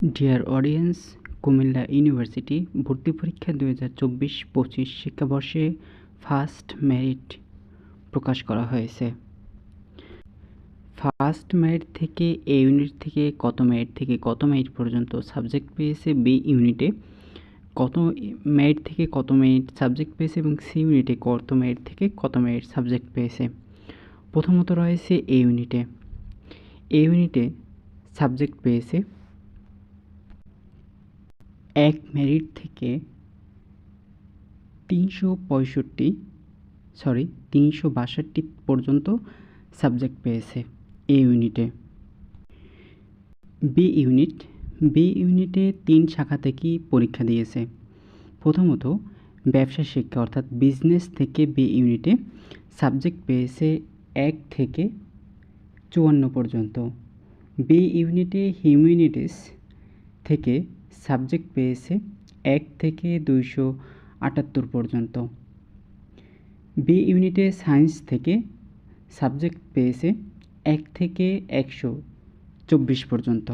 Dear audience Comilla university ভর্তি পরীক্ষা দু হাজার চব্বিশ পঁচিশ শিক্ষাবর্ষে ফার্স্ট মেরিট প্রকাশ করা হয়েছে। ফার্স্ট মেরিট থেকে এ ইউনিট থেকে কত মেরিট থেকে কত মেরিট পর্যন্ত সাবজেক্ট পেয়েছে বি ইউনিটে কত মেরিট থেকে কত মেরিট সাবজেক্ট পেয়েছে এবং সি ইউনিটে কত মেরিট থেকে কত মেরিট সাবজেক্ট পেয়েছে? প্রথমত রয়েছে এ। ইউনিটে এ ইউনিটে সাবজেক্ট পেয়েছে এক মেরিট থেকে তিনশো পঁয়ষট্টি সরি তিনশো বাষট্টি পর্যন্ত সাবজেক্ট পেয়েছে এ। ইউনিটে বি ইউনিট বি ইউনিটে তিন শাখা থেকেই পরীক্ষা দিয়েছে। প্রথমত, ব্যবসা শিক্ষা, অর্থাৎ বিজনেস থেকে বি ইউনিটে সাবজেক্ট পেয়েছে এক থেকে চুয়ান্ন পর্যন্ত। বি ইউনিটে হিউম্যানিটিস থেকে সাবজেক্ট পেয়েছে এক থেকে দুইশো আটাত্তর পর্যন্ত। বি ইউনিটে সায়েন্স থেকে সাবজেক্ট পেয়েছে এক থেকে একশো চব্বিশ পর্যন্ত।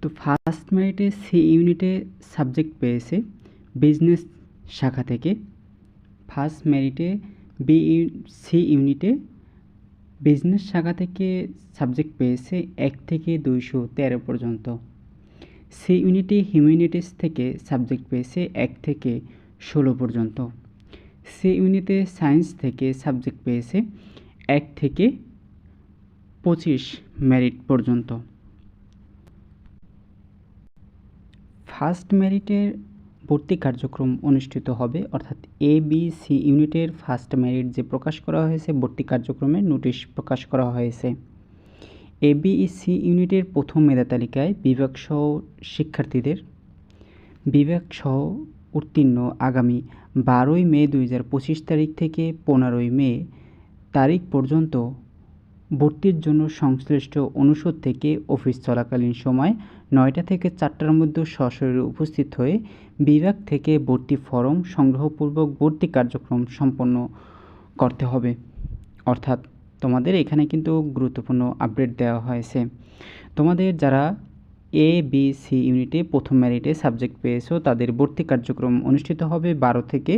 তো ফার্স্ট মেরিটে সি ইউনিটে সাবজেক্ট পেয়েছে বিজনেস শাখা থেকে। ফার্স্ট মেরিটে বি সি ইউনিটে বিজনেস শাখা থেকে সাবজেক্ট পেয়েছে এক থেকে দুইশো তেরো পর্যন্ত। সি ইউনিটে হিউম্যানিটিস থেকে সাবজেক্ট পেয়েছে এক থেকে ষোলো পর্যন্ত। সি ইউনিটে সায়েন্স থেকে সাবজেক্ট পেয়েছে এক থেকে পঁচিশ মেরিট পর্যন্ত। ফার্স্ট মেরিটের ভর্তি কার্যক্রম অনুষ্ঠিত হবে, অর্থাৎ এ বি সি ইউনিটের ফার্স্ট মেরিট যে প্রকাশ করা হয়েছে, ভর্তি কার্যক্রমের নোটিশ প্রকাশ করা হয়েছে। এ বি সি ইউনিটের প্রথম মেধা তালিকায় বিভাগসহ শিক্ষার্থীদের বিভাগসহ উত্তীর্ণ আগামী বারোই মে দুই হাজার পঁচিশ তারিখ থেকে পনেরোই মে তারিখ পর্যন্ত ভর্তির জন্য সংশ্লিষ্ট অনুষদ থেকে অফিস চলাকালীন সময় নয়টা থেকে চারটার মধ্যে সশরীরে উপস্থিত হয়ে বিভাগ থেকে ভর্তি ফরম সংগ্রহপূর্বক ভর্তি কার্যক্রম সম্পন্ন করতে হবে। অর্থাৎ তোমাদের এখানে কিন্তু গুরুত্বপূর্ণ আপডেট দেওয়া হয়েছে। তোমাদের যারা এ বি সি ইউনিটে প্রথম ম্যারিটে সাবজেক্ট পেয়েছ, তাদের ভর্তি কার্যক্রম অনুষ্ঠিত হবে বারো থেকে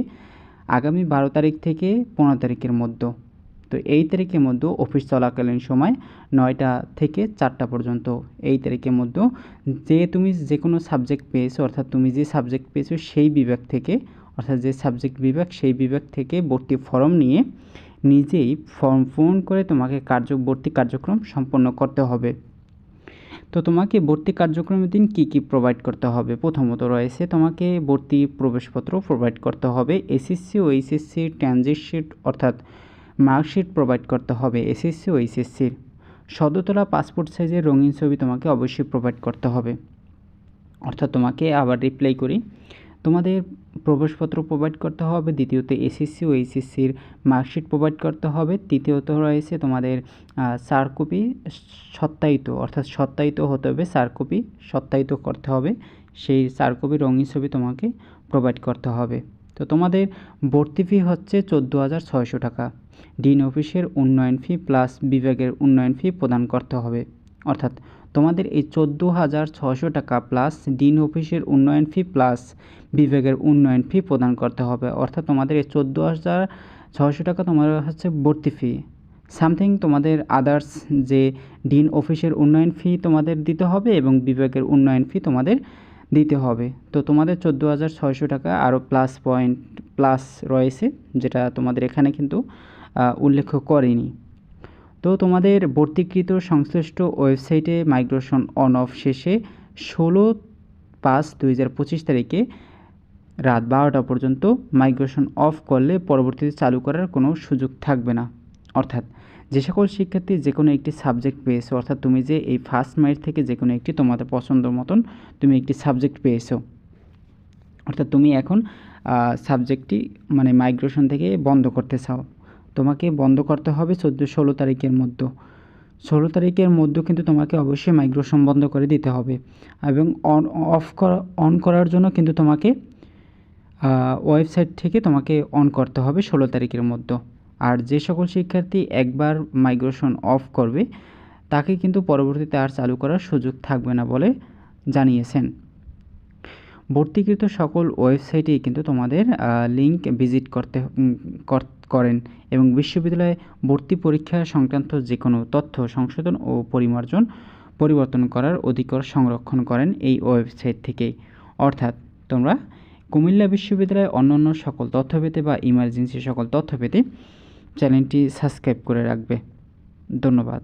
আগামী বারো তারিখ থেকে পনেরো তারিখের মধ্যে। তো এই তারিখের মধ্যে অফিস চলাকালীন সময় নয়টা থেকে চারটা পর্যন্ত। এই তারিখের মধ্যে যে তুমি যে কোনো সাবজেক্ট পেয়েছ, অর্থাৎ তুমি যে সাবজেক্ট পেয়েছ সেই বিভাগ থেকে, অর্থাৎ যে সাবজেক্ট বিভাগ সেই বিভাগ থেকে ভর্তি ফর্ম নিয়ে নিজেই ফর্ম পূরণ করে তোমাকে কার্য, ভর্তি কার্যক্রম সম্পন্ন করতে হবে। তো তোমাকে ভর্তি কার্যক্রমের দিন কী কী প্রোভাইড করতে হবে? প্রথমত রয়েছে তোমাকে ভর্তি প্রবেশপত্র প্রোভাইড করতে হবে। এসএসসি ও এইচএসসি ট্রানজিট শিট অর্থাৎ মার্কশিট প্রোভাইড করতে হবে। এসএসসি ও এইচএসসির সদতলা পাসপোর্ট সাইজের রঙিন ছবি তোমাকে অবশ্যই প্রোভাইড করতে হবে। অর্থাৎ তোমাকে আবার রিপ্লাই করি। তোমাদের প্রবেশপত্র প্রোভাইড করতে হবে, দ্বিতীয়ত এসএসসি ও এইচএসসির মার্কশিট প্রোভাইড করতে হবে, তৃতীয়ত রয়েছে তোমাদের সার কপি সত্যায়িত অর্থাৎ সত্যায়িত হতে হবে সার কপি সত্যায়িত করতে হবে, সেই সার কপি রঙিন ছবি তোমাকে প্রোভাইড করতে হবে। তো তোমাদের ভর্তি ফি হচ্ছে চোদ্দ হাজার ছয়শো টাকা। ডিন অফিসের উন্নয়ন ফি প্লাস বিভাগের উন্নয়ন ফি প্রদান করতে হবে, অর্থাৎ তোমাদের এই চোদ্দ হাজার ছশো টাকা প্লাস ডিন অফিসের উন্নয়ন ফি প্লাস বিভাগের উন্নয়ন ফি প্রদান করতে হবে। অর্থাৎ তোমাদের এই চোদ্দ হাজার ছশো টাকা তোমাদের হচ্ছে ভর্তি ফি সামথিং তোমাদের আদার্স যে ডিন অফিসের উন্নয়ন ফি তোমাদের দিতে হবে এবং বিভাগের উন্নয়ন ফি তোমাদের দিতে হবে। তো তোমাদের চোদ্দ হাজার ছয়শো টাকা আরও প্লাস পয়েন্ট প্লাস রয়েছে, যেটা তোমাদের এখানে কিন্তু উল্লেখ করেনি। তো তোমাদের ভর্তিকৃত সংশ্লিষ্ট ওয়েবসাইটে মাইগ্রেশন অন অফ শেষে ষোলো পাঁচ দুই তারিখে রাত বারোটা পর্যন্ত মাইগ্রেশন অফ করলে পরবর্তীতে চালু করার কোনো সুযোগ থাকবে না। অর্থাৎ যে সকল শিক্ষার্থী যে কোনো একটি সাবজেক্ট পেয়েছ, অর্থাৎ তুমি যে এই ফার্স্ট মাইট থেকে যে কোনো একটি তোমাদের পছন্দ মতন তুমি একটি সাবজেক্ট পেয়েছ। অর্থাৎ তুমি এখন সাবজেক্টটি মানে মাইগ্রেশন থেকে বন্ধ করতে চাও। তোমাকে বন্ধ করতে হবে চোদ্দ ষোলো তারিখের মধ্যে। ষোলো তারিখের মধ্যে কিন্তু তোমাকে অবশ্যই মাইগ্রেশন বন্ধ করে দিতে হবে এবং অন, অফ করা, অন করার জন্য কিন্তু তোমাকে ওয়েবসাইট থেকে তোমাকে অন করতে হবে ষোলো তারিখের মধ্যে। আর যে সকল শিক্ষার্থী একবার মাইগ্রেশন অফ করবে, তাকে কিন্তু পরবর্তীতে আর চালু করার সুযোগ থাকবে না বলে জানিয়েছেন। ভর্তিকৃত সকল ওয়েবসাইটেই কিন্তু তোমাদের লিঙ্ক ভিজিট করতে করেন এবং বিশ্ববিদ্যালয়ে ভর্তি পরীক্ষা সংক্রান্ত যে কোনো তথ্য সংশোধন ও পরিমার্জন পরিবর্তন করার অধিকার সংরক্ষণ করেন এই ওয়েবসাইট থেকেই। অর্থাৎ তোমরা কুমিল্লা বিশ্ববিদ্যালয়ে অন্যান্য সকল তথ্য পেতে বা ইমার্জেন্সি সকল তথ্য পেতে চ্যানেলটি সাবস্ক্রাইব করে রাখবে। ধন্যবাদ।